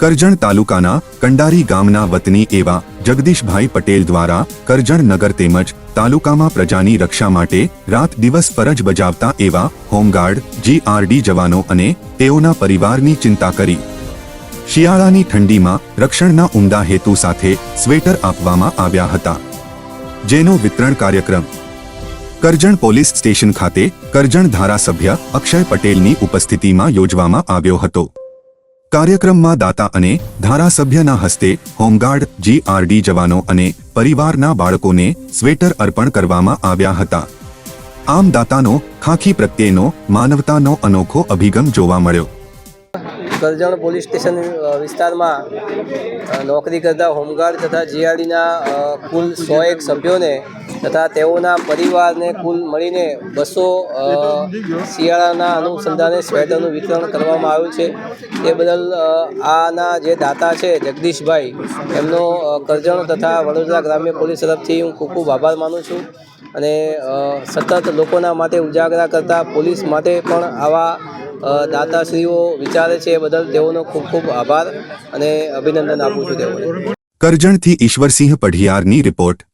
કરજણ તાલુકાના કંડારી ગામના વતની એવા જગદીશભાઈ પટેલ દ્વારા કરજણ નગર તેમજ તાલુકામાં પ્રજાની રક્ષા માટે રાત દિવસ ફરજ બજાવતા એવા હોમગાર્ડ, જીઆરડી જવાનો અને તેઓના પરિવારની ચિંતા કરી. શિયાળાની ઠંડીમાં રક્ષણના ઉમદા હેતુ સાથે સ્વેટર આપવામાં આવ્યા હતા. જેનો વિતરણ કાર્યક્રમ કરજણ પોલીસ સ્ટેશન ખાતે કરજણ ધારાસભ્ય અક્ષય પટેલની ઉપસ્થિતિમાં યોજવામાં આવ્યો હતો. કાર્યક્રમમાં દાતા અને ધારાસભ્યના હસ્તે હોમગાર્ડ, જીઆરડી જવાનો અને પરિવારના બાળકોને સ્વેટર અર્પણ કરવામાં આવ્યા હતા. આમ દાતાનો ખાખી પ્રત્યેનો, માનવતાનો અનોખો અભિગમ જોવા મળ્યો. કરજણ પોલીસ સ્ટેશન વિસ્તારમાં નોકરી કરતા હોમગાર્ડ તથા જીઆરડીના કુલ સો એક સભ્યોને તથા તેઓના પરિવારને કુલ મળીને બસો શિયાળાના અનુસંધાને સ્વેટરનું વિતરણ કરવામાં આવ્યું છે. તે બદલ આના જે દાતા છે, જગદીશભાઈ, એમનો કરજણ તથા વડોદરા ગ્રામ્ય પોલીસ તરફથી હું ખૂબ ખૂબ આભાર માનું છું અને સતત લોકોના માટે ઉજાગરા કરતા પોલીસ માટે પણ આવા દાતાશ્રીઓ વિચારે છે એ બદલ તેઓનો ખૂબ ખૂબ આભાર અને અભિનંદન આપું છું તેઓને. કરજણથી ઈશ્વરસિંહ પઢિયારની રિપોર્ટ.